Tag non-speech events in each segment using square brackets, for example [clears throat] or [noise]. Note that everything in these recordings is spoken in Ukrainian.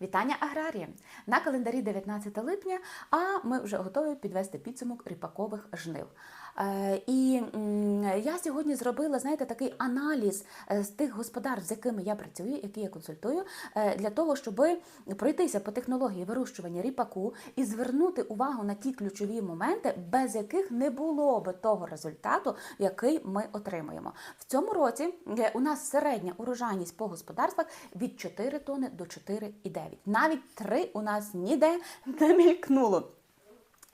Вітання аграрії! На календарі 19 липня, а ми вже готові підвести підсумок ріпакових жнив. Е, І я сьогодні зробила, знаєте, такий аналіз е, з тих господарств, з якими я працюю, які я консультую, е, для того, щоб пройтися по технології вирощування ріпаку і звернути увагу на ті ключові моменти, без яких не було би того результату, який ми отримуємо. В цьому році у нас середня урожайність по господарствах від 4 тонни до 4,9. Навіть 3 у нас ніде не мількнуло.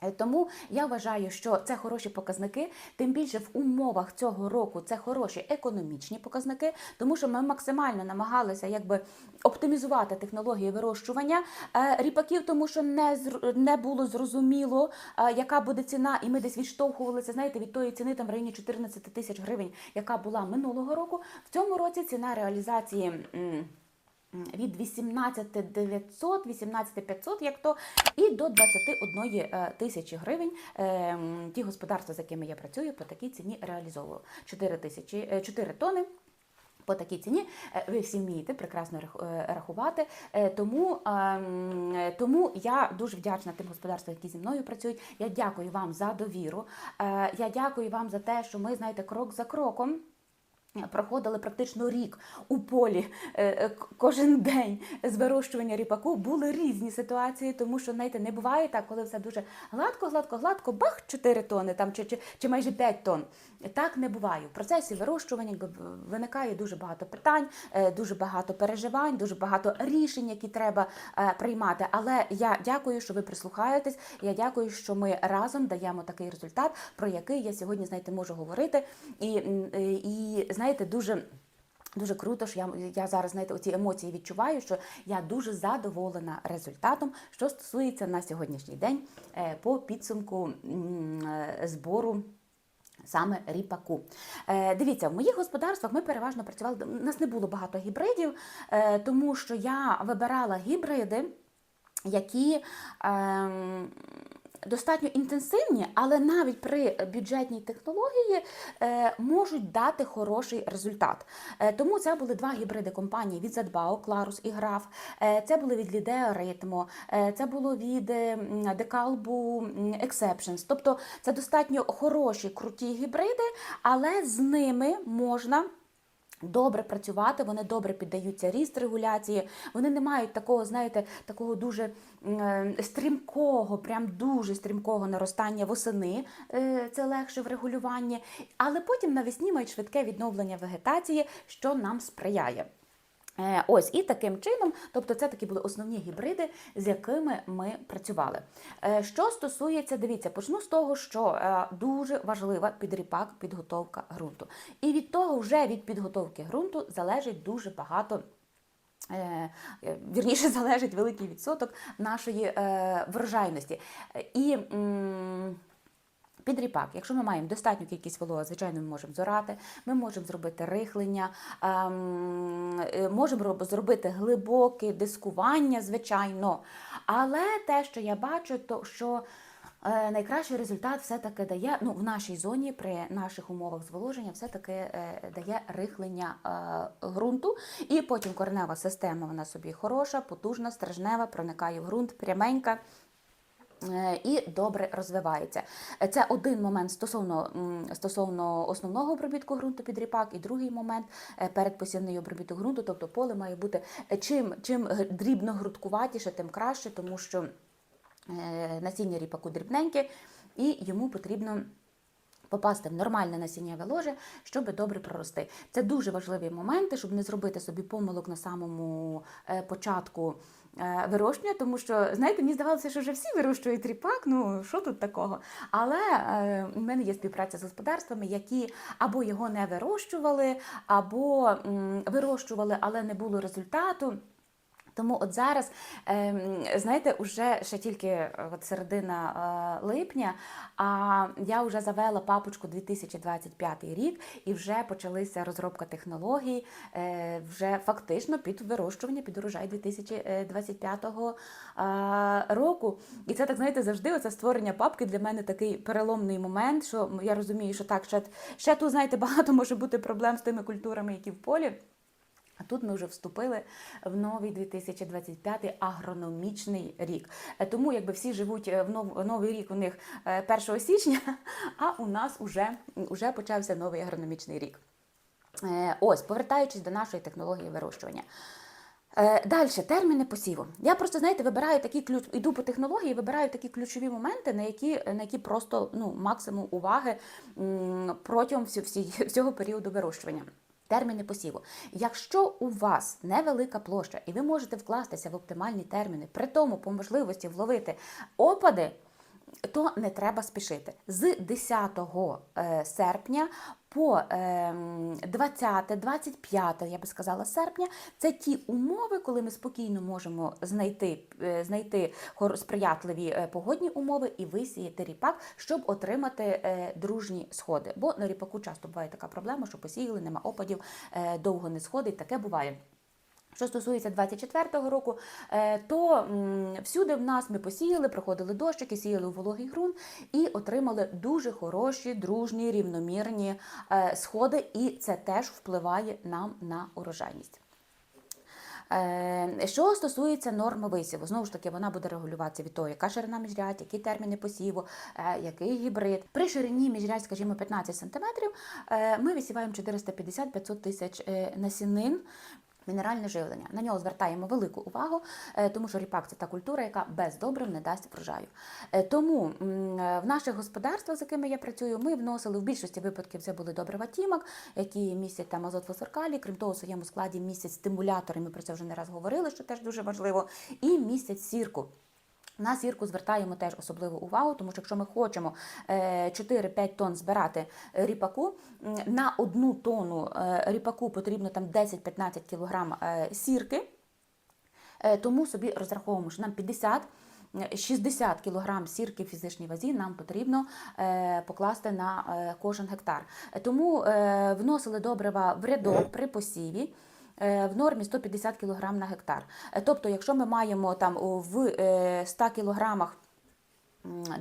Е, Тому я вважаю, що це хороші показники. Тим більше в умовах цього року це хороші економічні показники, тому що ми максимально намагалися якби оптимізувати технології вирощування е, ріпаків, тому що не не було зрозуміло, е, яка буде ціна, і ми десь відштовхувалися, знаєте, від тої ціни там в районі 14 тисяч гривень, яка була минулого року. В цьому році ціна реалізації. Від 18 900, 18 500, як то, і до 21 е, тисячі гривень е, ті господарства, з якими я працюю, по такій ціні реалізовую. 4, тисячі, е, 4 тони. По такій ціні Е, ви всі вмієте прекрасно е, рахувати. Е, Тому, ем, е, тому я дуже вдячна тим господарствам, які зі мною працюють. Я дякую вам за довіру. Е, Я дякую вам за те, що ми знаєте крок за кроком. Проходили практично рік у полі е, е, кожен день з вирощування ріпаку. Були різні ситуації, тому що знаєте, не буває так, коли все дуже гладко, гладко, гладко, бах, 4 тони там чи, чи, чи майже 5 тонн. Так не буває. В процесі вирощування виникає дуже багато питань, е, дуже багато переживань, дуже багато рішень, які треба е, приймати. Але я дякую, що ви прислухаєтесь. Я дякую, що ми разом даємо такий результат, про який я сьогодні знаєте, можу говорити. І, е, і знаєте, дуже. Дуже круто, що я, я зараз знаєте, оці емоції відчуваю, що я дуже задоволена результатом, що стосується на сьогоднішній день е, по підсумку е, збору. Саме ріпаку. Е, дивіться, в моїх господарствах ми переважно працювали. У нас не було багато гібридів, е, тому що я вибирала гібриди, які ем, достатньо інтенсивні, але навіть при бюджетній технології е, можуть дати хороший результат. Е, тому це були два гібриди компанії від Задбао, Кларус і Граф. Е, це були від Лідео Ритмо, це було від Декалбу Exceptions. Тобто це достатньо хороші, круті гібриди, але з ними можна. Добре працювати, вони добре піддаються ріст регуляції, вони не мають такого, знаєте, такого дуже е, стрімкого, прям дуже стрімкого наростання восени. е, Це легше в регулюванні, але потім навесні мають швидке відновлення вегетації, що нам сприяє. Е, Ось і таким чином, тобто це такі були основні гібриди, з якими ми працювали. Е, Що стосується, дивіться, почну з того, що е, дуже важлива підріпак підготовка ґрунту. І від того, вже від підготовки ґрунту залежить дуже багато. Вірніше [laughs] залежить великий відсоток нашої врожайності. І під ріпак, якщо ми маємо достатню кількість вологи, звичайно, ми можемо зорати, ми можемо зробити рихлення, ем, е, можемо зробити глибоке дискування, звичайно. Але те, що я бачу, то що е, найкращий результат все-таки дає ну, в нашій зоні, при наших умовах зволоження, все-таки е, дає рихлення ґрунту. І потім коренева система вона собі хороша, потужна, стержнева, проникає в ґрунт, пряменька. Е, І добре розвивається. Це один момент стосовно, стосовно основного обробітку ґрунту під ріпак, і другий момент е, передпосівний обробіток ґрунту, тобто поле має бути е, чим, чим дрібно грудкуватіше, тим краще, тому що е, насіння ріпаку дрібненьке, і йому потрібно. Попасти в нормальне насіннєве ложе, щоб добре прорости. Це дуже важливі моменти, щоб не зробити собі помилок на самому початку е, вирощування, тому що, знаєте, мені здавалося, що вже всі вирощують ріпак, ну що тут такого? Але в у мене є співпраця з господарствами, які або його не вирощували, або вирощували, але не було результату. Тому от зараз, ем, знаєте, уже ще тільки е, от середина е, липня, а я вже завела папочку 2025 рік і вже почалася розробка технологій, е, вже фактично під вирощування, під урожай 2025 е, року. І це так, знаєте, завжди оце створення папки для мене такий переломний момент, що я розумію, що так, ще, ще тут, знаєте, [laughs] багато може бути проблем з тими культурами, які в полі. А тут ми вже вступили в новий 2025 агрономічний рік. Е, Тому якби всі живуть е, в нов- новий рік у них е, 1 січня, [laughs] а у нас уже, уже почався новий агрономічний рік. Е, Ось, повертаючись до нашої технології вирощування. Далі, терміни посіву. Я просто, знаєте, вибираю такі ключ, іду по технології, вибираю такі ключові моменти, на які, на які просто ну, максимум уваги протягом [laughs] всього періоду вирощування. Терміни посіву. Якщо у вас невелика площа і ви можете вкластися в оптимальні терміни, при тому по можливості вловити опади, то не треба спішити. З 10 е, серпня по 20-25, я би сказала, серпня, це ті умови, коли ми спокійно можемо знайти, е, знайти сприятливі е, погодні умови і висіяти ріпак, щоб отримати дружні сходи. Бо на ріпаку часто буває така проблема, що посіяли, нема опадів, довго не сходить, таке буває. Що стосується 24-го року, е, то всюди в нас ми посіяли, проходили дощики, сіяли у вологий ґрунт і отримали дуже хороші, дружні, рівномірні е, сходи, і це теж впливає нам на урожайність. Е, Що стосується норми висіву, знову ж таки, вона буде регулюватися від того, яка ширина міжрядь, які терміни посіву, який гібрид. При ширині міжрядь, скажімо, 15 см, ми висіваємо 450-500 тисяч насінин. Мінеральне живлення. На нього звертаємо велику увагу, е, тому що ріпак це та культура, яка без добрив не дасть врожаю. Е, Тому е, в наших господарствах, з якими я працюю, ми вносили в більшості випадків це були добрива тімок, які містять там азот фосфоркалій. Крім того, в своєму складі містять стимулятори. Ми про це вже не раз говорили, що теж дуже важливо, і містять сірку. На сірку звертаємо теж особливу увагу, тому що якщо ми хочемо е, 4-5 тонн збирати е, ріпаку, на одну тонну е, ріпаку потрібно там 10-15 кг е, сірки, Е, тому собі розраховуємо, що нам 50 е, 60 кг сірки в фізичній вазі нам потрібно е, покласти на е, кожен гектар. Е, Тому е, вносили добрива в рядок при посіві. Е, В нормі 150 кг на гектар. Е, Тобто, якщо ми маємо там в е, 100 кілограмах м,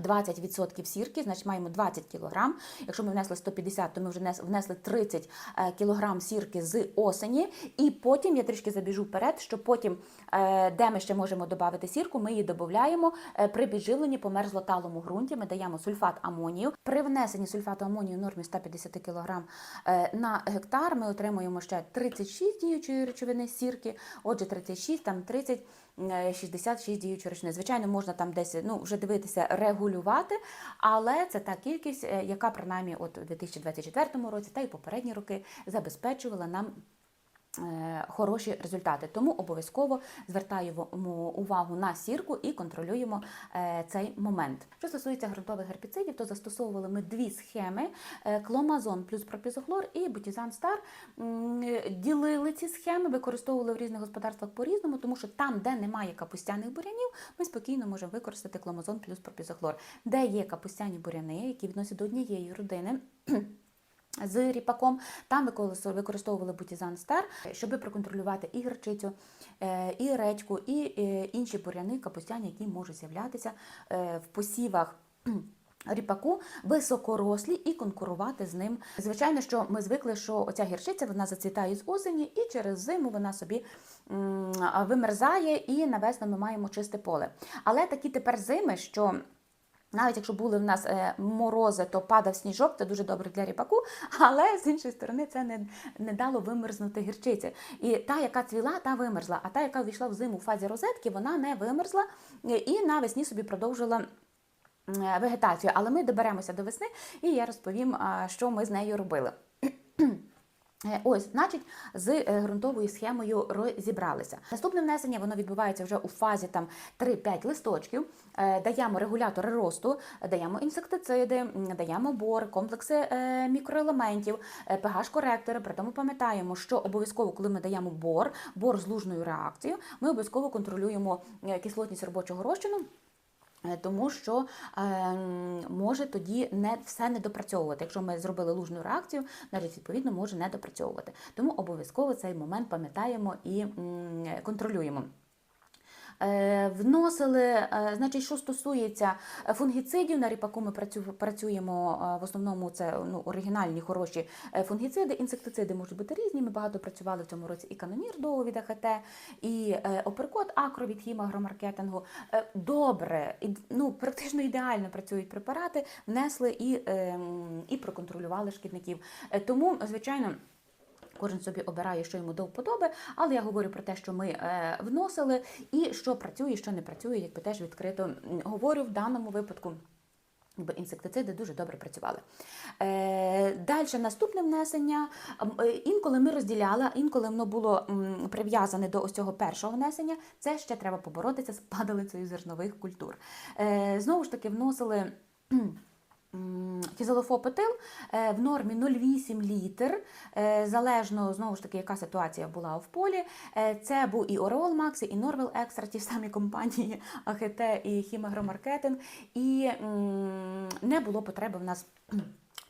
20% сірки, значить маємо 20 кг. Якщо ми внесли 150, то ми вже внесли 30 е, кг сірки з осені. І потім я трішки забіжу вперед, що потім, е, де ми ще можемо додати сірку, ми її додаємо е, при підживленні по мерзлоталому ґрунті. Ми даємо сульфат амонію. При внесенні сульфату амонію в нормі 150 кг на гектар ми отримуємо ще 36 діючої речовини сірки, отже, 36, там 30 е, 66 діючої речовини. Звичайно, можна там десь ну, вже дивитися, регулювати, але це та кількість, е, яка принаймні от у 2024 році та й попередні роки забезпечувала нам. Е, Хороші результати, тому обов'язково звертаємо увагу на сірку і контролюємо е, цей момент. Що стосується ґрунтових гербіцидів, то застосовували ми дві схеми: е, кломазон плюс пропізохлор і бутізан стар. Ділили ці схеми, використовували в різних господарствах по-різному, тому що там, де немає капустяних бурянів, ми спокійно можемо використати кломазон плюс пропізохлор. Де є капустяні буряни, які відносять до однієї родини. З ріпаком там використовували- бутізан стар, щоб проконтролювати і гірчицю, е, і редьку, і е, інші буряни капустяні, які можуть з'являтися е, в посівах. [clears throat] Ріпаку високорослі і конкурувати з ним. Звичайно, що ми звикли, що оця гірчиця вона зацвітає з осені, і через зиму вона собі вимерзає, і на весну ми маємо чисте поле. Але такі тепер зими, що навіть якщо були в нас е, морози, то падав сніжок, це дуже добре для ріпаку, [laughs] але з іншої сторони це не, не дало вимерзнути гірчиці. І та, яка цвіла, та вимерзла, а та, яка ввійшла в зиму в фазі розетки, вона не вимерзла е, і навесні собі продовжила. Вегетацію, але ми доберемося до весни, і я розповім, що ми з нею робили. [clears throat] Е, Ось, значить, з е, ґрунтовою схемою розібралися. Наступне внесення воно відбувається вже у фазі там 3-5 листочків. Е, Даємо регулятори росту, даємо інсектициди, даємо бор, комплекси мікроелементів, е, pH-коректори. При тому пам'ятаємо, що обов'язково, коли ми даємо бор, бор з лужною реакцією, ми обов'язково контролюємо кислотність робочого розчину. Е, Тому що е, може тоді не все не допрацьовувати. Якщо ми зробили лужну реакцію, навіть відповідно може не допрацьовувати. Тому обов'язково цей момент пам'ятаємо і м, контролюємо. Е, Вносили, е, значить, що стосується е, фунгіцидів, на ріпаку ми працюємо в основному це ну, оригінальні хороші фунгіциди. Інсектициди можуть бути різні. Ми багато працювали в цьому році і канонір до від АХТ, і оперкот акро від хімагромаркетингу. Добре, ну, практично ідеально працюють препарати, внесли і, ем, і проконтролювали шкідників. Тому, звичайно. Кожен собі обирає, що йому до вподоби, але я говорю про те, що ми е, вносили, і що працює, що не працює, якби теж відкрито говорю в даному випадку. Бо інсектициди дуже добре працювали. Е, Далі наступне внесення. Е, Інколи ми розділяли, інколи воно було прив'язане до ось цього першого внесення. Це ще треба поборотися з падалицею зернових культур. Е, Знову ж таки, вносили. Кізелофопетил е, в нормі 0,8 літр, е, залежно знову ж таки, яка ситуація була в полі. Е, Це був і Ореол Максі, і Норвел Екстра, ті самі компанії [laughs] АХТ і Хімагромаркетинг. І не було потреби в нас.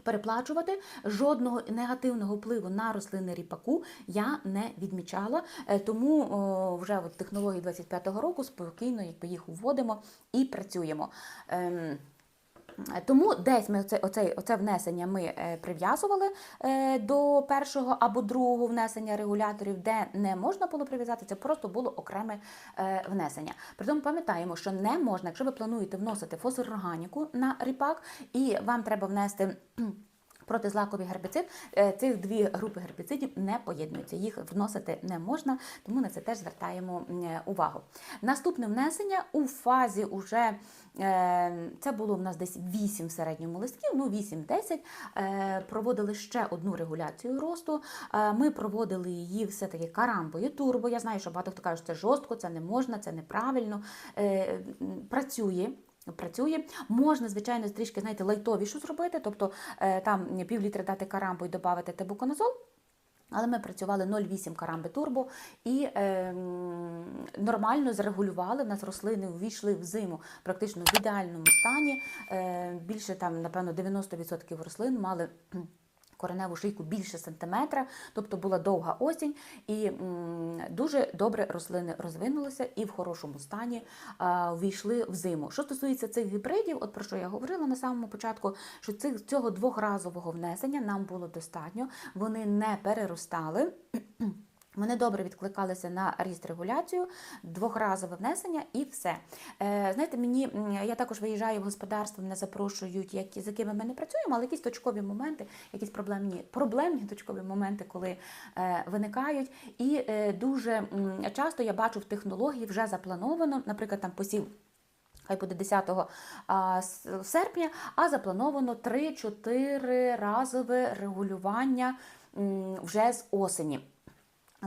Переплачувати жодного негативного впливу на рослини ріпаку я не відмічала, тому о, вже от технології 25-го року спокійно якби їх вводимо і працюємо. Ем, тому десь ми оце, оце, оце внесення ми е, прив'язували е, до першого або другого внесення регуляторів, де не можна було прив'язати, це просто було окреме е, внесення. Притому пам'ятаємо, що не можна, якщо ви плануєте вносити фосфорорганіку на ріпак, і вам треба внести. Кхм, Протизлаковий гербіцид, е, цих дві групи гербіцидів не поєднуються, їх вносити не можна, тому на це теж звертаємо е, увагу. Наступне внесення у фазі уже е, це було в нас десь 8 в середньому листків, ну 8-10. е, Проводили ще одну регуляцію росту. Ми проводили її все-таки карамбою турбо. Я знаю, що багато хто каже, що це жорстко, це не можна, це неправильно. Працює. Працює, можна, звичайно, трішки знаєте, лайтовішу зробити, тобто е, там пів літра дати карамбу і додати тебуконазол. Але ми працювали 0,8 карамби турбо і е, нормально зрегулювали. У нас рослини увійшли в зиму практично в ідеальному стані. Е, більше там, напевно, 90% рослин мали. Кореневу шийку більше сантиметра, тобто була довга осінь, і дуже добре рослини розвинулися і в хорошому стані а, увійшли в зиму. Що стосується цих гібридів, от про що я говорила на самому початку, що цих, цього двохразового внесення нам було достатньо, вони не переростали. Вони добре відкликалися на ріст регуляцію, двохразове внесення і все. Е, знаєте, мені я також виїжджаю в господарство, мене запрошують, які, з якими ми не працюємо, але якісь точкові моменти, якісь проблемні, проблемні точкові моменти, коли е, виникають. І е, дуже м, часто я бачу в технології вже заплановано, наприклад, там посів. Хай буде 10 серпня, а заплановано 3-4 разове регулювання вже з осені.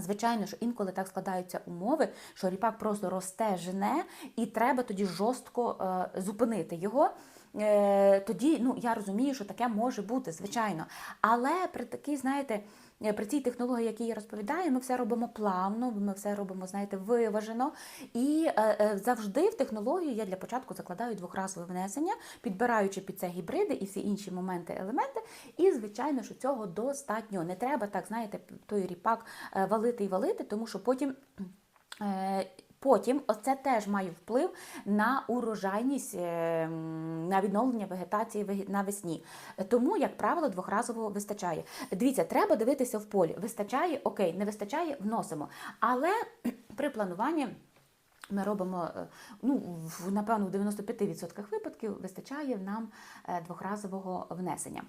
Звичайно, що інколи так складаються умови, що ріпак просто росте, жене, і треба тоді жорстко е, зупинити його. Е, тоді ну, я розумію, що таке може бути, звичайно. Але при такій, знаєте, при цій технології, які я розповідаю, ми все робимо плавно, ми все робимо, знаєте, виважено. І е, е, завжди в технологію я для початку закладаю двохразове внесення, підбираючи під це гібриди і всі інші моменти, елементи. І, звичайно, що цього достатньо. Не треба так, знаєте, той ріпак е, валити і валити, тому що потім. Потім оце теж має вплив на урожайність, е, на відновлення вегетації веге- навесні. Тому, як правило, двохразово вистачає. Дивіться, треба дивитися в полі. Вистачає, окей, не вистачає, вносимо. Але [clears throat] при плануванні. Ми робимо, е, ну, напевно, в 95% випадків вистачає нам е, двохразового внесення.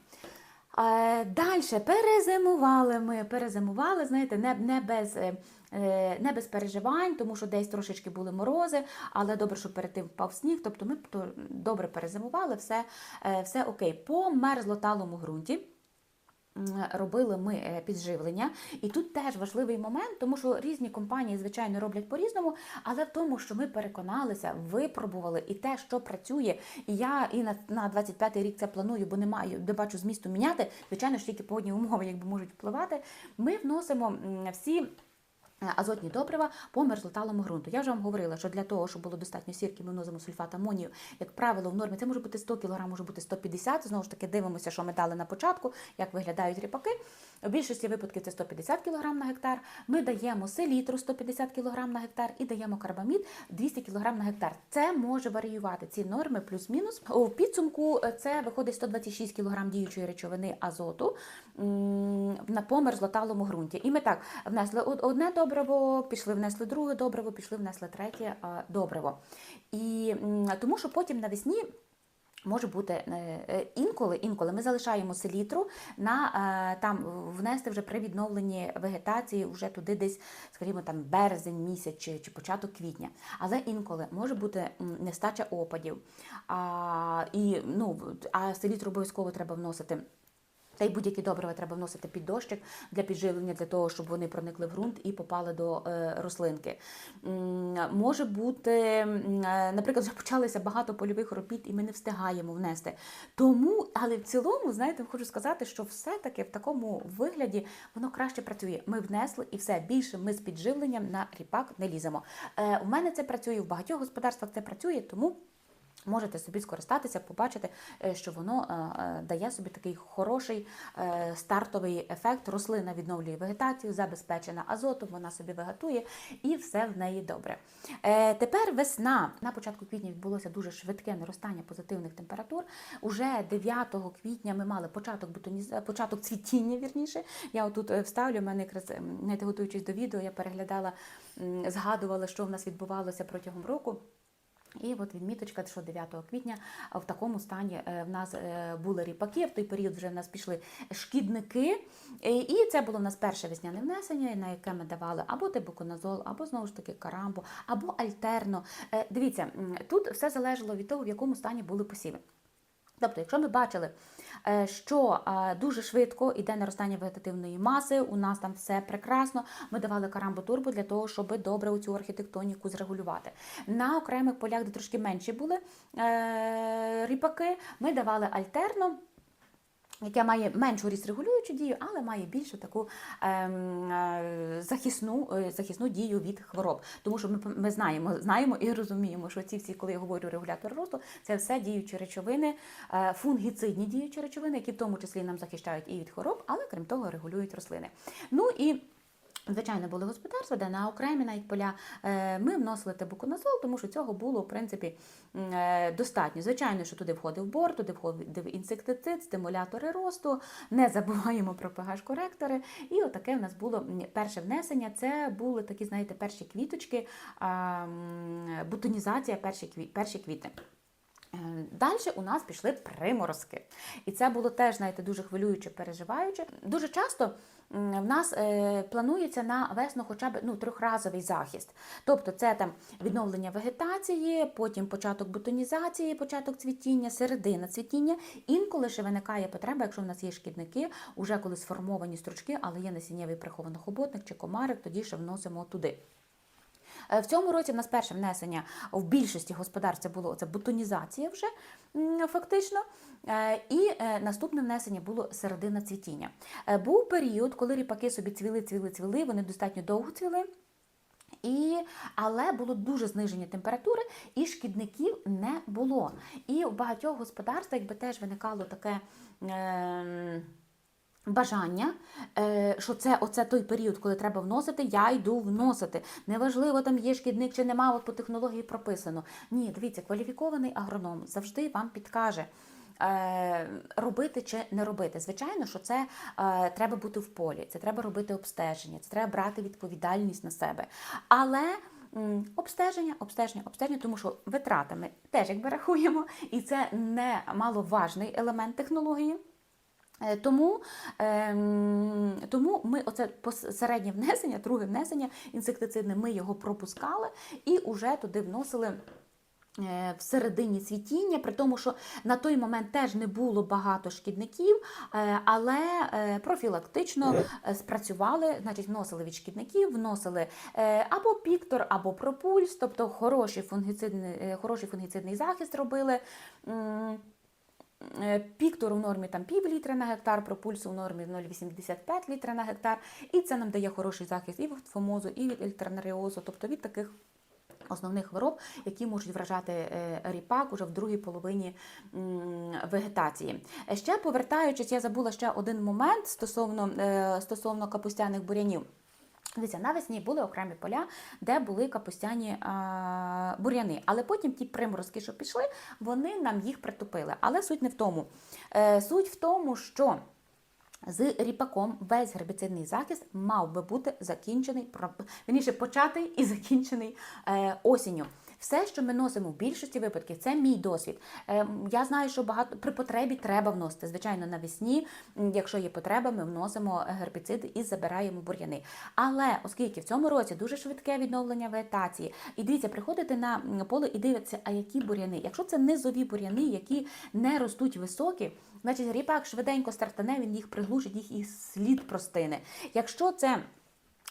Далі перезимували ми, перезимували, знаєте, не, не, без, е, е, не без переживань, тому що десь трошечки були морози, але добре, що перед тим впав сніг, тобто ми добре перезимували, все, е, все окей. По мерзлоталому ґрунті. Робили ми е, підживлення, і тут теж важливий момент, тому що різні компанії, звичайно, роблять по-різному, але в тому, що ми переконалися, випробували і те, що працює, і я і на, на 25-й рік це планую, бо не маю, не бачу змісту міняти. Звичайно, ж тільки погодні умови якби можуть впливати. Ми вносимо всі Азотні добрива по мерзлоталому ґрунту. Я вже вам говорила, що для того, щоб було достатньо сірки, ми сульфат амонію. Як правило, в нормі це може бути 100 кг, може бути 150 Знову ж таки, дивимося, що ми дали на початку, як виглядають ріпаки. В більшості випадків це 150 кг на гектар. Ми даємо селітру 150 кг на гектар і даємо карбамід 200 кг на гектар. Це може варіювати ці норми плюс-мінус. У підсумку е, це виходить 126 кг діючої речовини азоту на по мерзлоталому ґрунті. І ми так внесли од- одне добриво, пішли внесли друге добриво, пішли внесли третє добриво. І тому що потім навесні. Може бути е, е, інколи, інколи ми залишаємо селітру на е, там внести вже при відновленні вегетації вже туди десь, скажімо, там березень місяць чи, чи початок квітня. Але інколи може бути нестача опадів. А, і, ну, а селітру обов'язково треба вносити. Та й будь-які добрива треба вносити під дощик для підживлення, для того, щоб вони проникли в ґрунт і попали до е, рослинки. Може бути, е, наприклад, вже почалося багато польових робіт, і ми не встигаємо внести. Тому, але в цілому, знаєте, хочу сказати, що все-таки в такому вигляді воно краще працює. Ми внесли і все більше ми з підживленням на ріпак не ліземо. Е, У мене це працює, в багатьох господарствах це працює, тому. Можете собі скористатися, побачити, е, що воно е, е, дає собі такий хороший стартовий ефект. Рослина відновлює вегетацію, забезпечена азотом, вона собі вегетує і все в неї добре. Тепер весна. На початку квітня відбулося дуже швидке наростання позитивних температур. Уже 9 квітня ми мали початок бутоніз... початок цвітіння. Вірніше, я отут вставлю. в мене якраз м, знаєте, готуючись до відео, я переглядала, згадувала, що в нас відбувалося протягом року. І от відміточка, що 9 квітня в такому стані е, в нас е, були ріпаки. В той період вже в нас пішли шкідники. Е, І це було в нас перше весняне внесення, на яке ми давали або тибуконазол, або знову ж таки карамбу, або альтерно. Дивіться, тут все залежало від того, в якому стані були посіви. Тобто, якщо ми бачили, що е, дуже швидко йде наростання вегетативної маси, у нас там все прекрасно, ми давали карамбо турбо для того, щоб добре цю архітектоніку зрегулювати. На окремих полях, де трошки менші були е, ріпаки, ми давали альтерно. Яке має меншу регулюючу дію, але має більшу таку ем, е, захисну, е, захисну дію від хвороб. Тому що ми, ми знаємо, знаємо і розуміємо, що ці всі, коли я говорю регулятор росту, це все діючі речовини, е, фунгіцидні діючі речовини, які в тому числі нам захищають і від хвороб, але крім того регулюють рослини. Ну і Звичайно, були господарства, де на окремі навіть поля е, ми вносили тебуконазол, тому що цього було в принципі е, достатньо. Звичайно, що туди входив бор, туди входив інсектицид, стимулятори росту. Не забуваємо про pH-коректори. І отаке в нас було перше внесення. Це були такі, знаєте, перші квіточки, бутонізація перші кві- перші квіти. Далі у нас пішли приморозки. І це було теж, знаєте, дуже хвилююче, переживаюче. Дуже часто в нас е, планується на весну хоча б ну, трьохразовий захист. Тобто це там відновлення вегетації, потім початок бутонізації, початок цвітіння, середина цвітіння. Інколи ще виникає потреба, якщо в нас є шкідники, уже коли сформовані стручки, але є насіннєвий прихованохоботник чи комарик, тоді ще вносимо туди. Е, В цьому році в нас перше внесення в більшості господарств це було це бутонізація вже фактично. Е, І е, наступне внесення було середина цвітіння. Був період, коли ріпаки собі цвіли, цвіли, цвіли, вони достатньо довго цвіли. І, але було дуже зниження температури, і шкідників не було. І в багатьох господарствах якби теж виникало таке. Е- Бажання, е, що це оце той період, коли треба вносити, я йду вносити. Неважливо, там є шкідник чи нема, от по технології прописано. Ні, дивіться, кваліфікований агроном завжди вам підкаже. е, Робити чи не робити. Звичайно, що це е, треба бути в полі, це треба робити обстеження, це треба брати відповідальність на себе. Але м, обстеження, обстеження, обстеження, тому що витрати ми теж якби рахуємо, і це не маловажний елемент технології. Е, Тому, ем, тому ми оце середнє внесення, друге внесення інсектицидне, ми його пропускали і вже туди вносили. е, В середині цвітіння, при тому, що на той момент теж не було багато шкідників, е, але профілактично спрацювали, значить, вносили від шкідників, вносили або піктор, або пропульс, тобто хороший фунгіцидний, хороший фунгіцидний захист робили. Е, Піктору в нормі там пів літра на гектар, пропульсу в нормі 0,85 літра на гектар. І це нам дає хороший захист і від фомозу, і від ельтернареозу, тобто від таких основних хвороб, які можуть вражати е, ріпак уже в другій половині вегетації. Е, Ще повертаючись, я забула ще один момент стосовно, стосовно капустяних бурянів. Дивіться, навесні були окремі поля, де були капустяні а, буряни. Але потім ті приморозки, що пішли, вони нам їх притупили. Але суть не в тому. Е, суть в тому, що з ріпаком весь гербіцидний захист мав би бути закінчений, вірніше, початий і закінчений е, осінню. Все, що ми носимо в більшості випадків, це мій досвід. Е, я знаю, що багато при потребі треба вносити. Звичайно, навесні, якщо є потреба, ми вносимо гербіциди і забираємо бур'яни. Але оскільки в цьому році дуже швидке відновлення вегетації, і дивіться, приходите на поле і дивитеся, а які бур'яни. Якщо це низові бур'яни, які не ростуть високі, значить ріпак швиденько стартане, він їх приглушить, їх і слід простине. Якщо це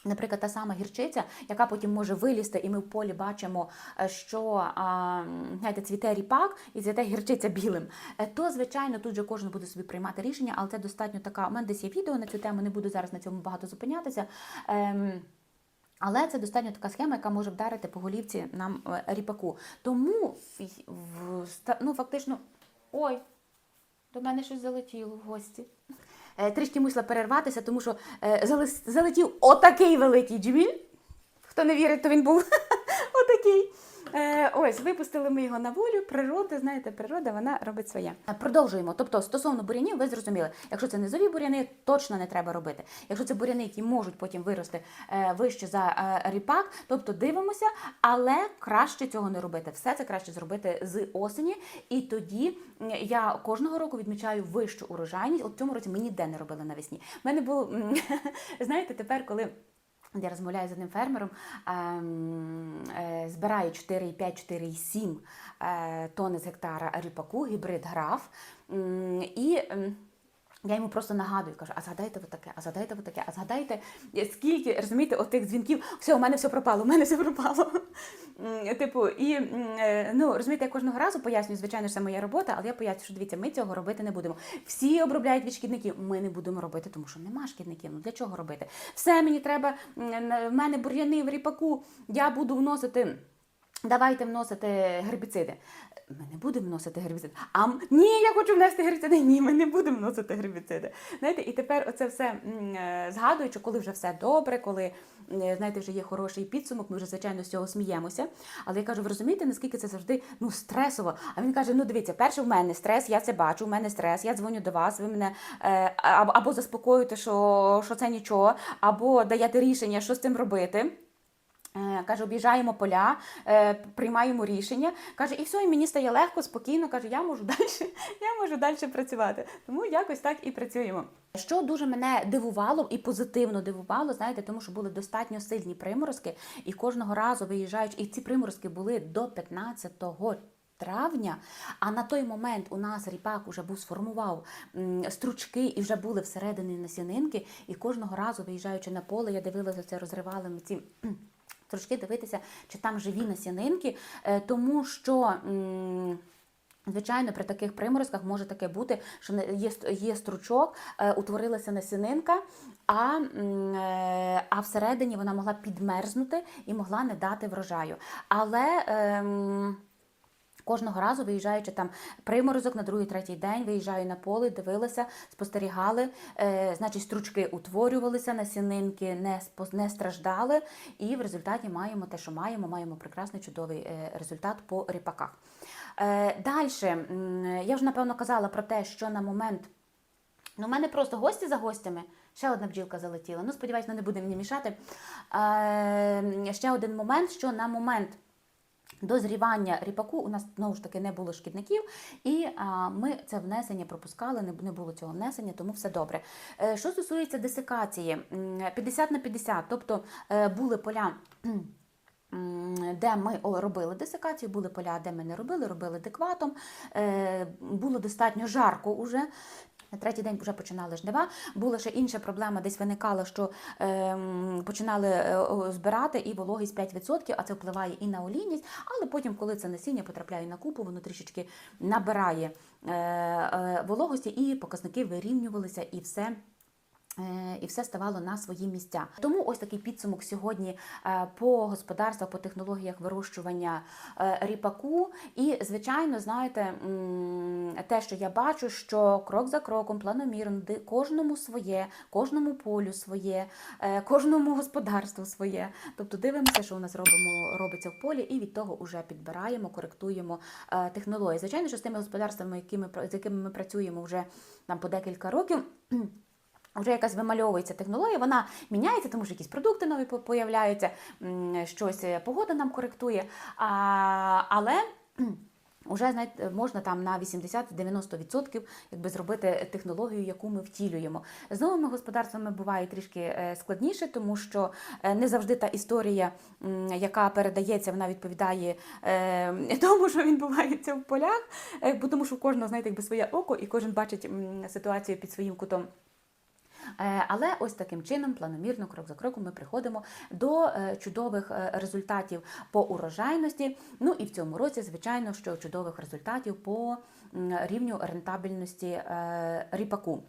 Наприклад, та сама гірчиця, яка потім може вилізти, і ми в полі бачимо, е, що знаєте, цвіте ріпак і цвіте гірчиця білим. Е, То, звичайно, тут же кожен буде собі приймати рішення, але це достатньо така. У мене десь є відео на цю тему, не буду зараз на цьому багато зупинятися. Ем, але це достатньо така схема, яка може вдарити по голівці нам е, ріпаку. Тому ну, фактично, ой, до мене щось залетіло в гості. Е, Трішки мусила перерватися, тому що е, залетів отакий великий джміль. Хто не вірить, то він був [laughs] отакий. Е, ось, випустили ми його на волю. Природа, знаєте, природа вона робить своє. Е, Продовжуємо. Тобто, стосовно бурянів, ви зрозуміли, якщо це низові буряни, точно не треба робити. Якщо це буряни, які можуть потім вирости е, вище за е, ріпак, тобто дивимося, але краще цього не робити. Все це краще зробити з осені. І тоді я кожного року відмічаю вищу урожайність. От в цьому році ми ніде не робили навесні. У мене було, [laughs] знаєте, тепер, коли. Я розмовляю з одним фермером, ем, е, збираю 4,5-4,7 е, тонни з гектара ріпаку, гібрид граф. І ем, я йому просто нагадую, кажу, а згадайте ви таке, а згадайте ви таке, а згадайте, е, скільки, розумієте, отих дзвінків, все, у мене все пропало, у мене все пропало. Типу, і е, ну, розумієте, я кожного разу пояснюю, звичайно, це моя робота, але я пояснюю, що дивіться, ми цього робити не будемо. Всі обробляють від шкідників, ми не будемо робити, тому що нема шкідників. Ну для чого робити? Все мені треба, в мене бур'яни в ріпаку, я буду вносити. Давайте вносити гербіциди. Ми не будемо вносити гербіциди. А ні, я хочу внести гербіциди. Ні, ми не будемо вносити гербіциди. Знаєте, і тепер оце все е, згадуючи, коли вже все добре, коли е, знаєте, вже є хороший підсумок, ми вже звичайно з цього сміємося. Але я кажу, ви розумієте, наскільки це завжди ну стресово? А він каже: ну дивіться, перше в мене стрес, я це бачу, в мене стрес, я дзвоню до вас, ви мене е, або заспокоюєте, що, що це нічого, або даєте рішення, що з цим робити. Е, Каже, об'їжджаємо поля, е, приймаємо рішення. Каже, і все, і мені стає легко, спокійно. Каже, я можу [laughs] далі, я можу далі працювати. Тому якось так і працюємо. Що дуже мене дивувало і позитивно дивувало, знаєте, тому що були достатньо сильні приморозки, і кожного разу виїжджаючи, і ці приморозки були до 15 Травня, а на той момент у нас ріпак уже був сформував стручки і вже були всередині насінинки. І кожного разу, виїжджаючи на поле, я дивилася це, розривали ми ці стручки, дивитися, чи там живі насінинки, е, тому що. Звичайно, при таких приморозках може таке бути, що є, є стручок, е, утворилася насінинка, а, е, а всередині вона могла підмерзнути і могла не дати врожаю. Але ем, Кожного разу, виїжджаючи там приморозок на другий, третій день, виїжджаю на поле, дивилася, спостерігали, е, значить, стручки утворювалися, насінинки не, не страждали, і в результаті маємо те, що маємо, маємо прекрасний чудовий е, результат по ріпаках. Е, Далі, я вже напевно казала про те, що на момент Ну, у мене просто гості за гостями. Ще одна бджілка залетіла. Ну, сподіваюся, вона не буде мені мішати. Е, ще один момент, що на момент дозрівання ріпаку у нас знову ж таки не було шкідників, і а, ми це внесення пропускали, не, не було цього внесення, тому все добре. Е, що стосується десикації, 50 на 50, тобто е, були поля. Де ми робили десикацію, були поля, де ми не робили, робили декватом. Е, було достатньо жарко уже. На третій день вже починали жнива. Була ще інша проблема, десь виникала, що е, починали збирати і вологість 5%, а це впливає і на олійність. Але потім, коли це насіння потрапляє на купу, воно трішечки набирає е, е, вологості, і показники вирівнювалися, і все. Е, І все ставало на свої місця. Тому ось такий підсумок сьогодні е, по господарствах, по технологіях вирощування е, ріпаку. І, звичайно, знаєте, те, що я бачу, що крок за кроком, планомірно, кожному своє, кожному полю своє, кожному господарству своє. Тобто дивимося, що у нас робимо, робиться в полі, і від того вже підбираємо, коректуємо технології. Звичайно, що з тими господарствами, якими, з якими ми працюємо вже там по декілька років. Вже якась вимальовується технологія, вона міняється, тому що якісь продукти нові по- появляються, щось е, погода нам коректує. А, але вже знаєте, можна там на 80-90% якби зробити технологію, яку ми втілюємо. З новими господарствами буває трішки е, складніше, тому що е, не завжди та історія, яка передається, вона відповідає тому, що відбувається в полях, тому що кожного знаєте, якби своє око, і кожен бачить ситуацію під своїм кутом. Е, Але ось таким чином, планомірно, крок за кроком, ми приходимо до е, чудових е, результатів по урожайності. Ну і в цьому році, звичайно, що чудових результатів по рівню рентабельності ріпаку.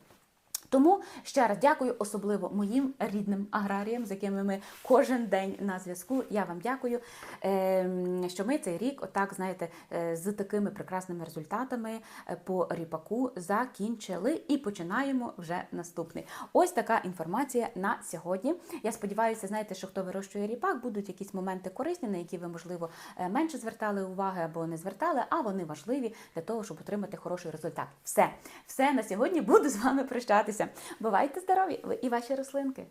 Тому ще раз дякую особливо моїм рідним аграріям, з якими ми кожен день на зв'язку. Я вам дякую, ем, що ми цей рік, отак знаєте, е, з такими прекрасними результатами е, по ріпаку закінчили і починаємо вже наступний. Ось така інформація на сьогодні. Я сподіваюся, знаєте, що хто вирощує ріпак, будуть якісь моменти корисні, на які ви, можливо, е, менше звертали уваги або не звертали, а вони важливі для того, щоб отримати хороший результат. Все, все на сьогодні буду з вами прощатися. Бувайте здорові, ви і ваші рослинки.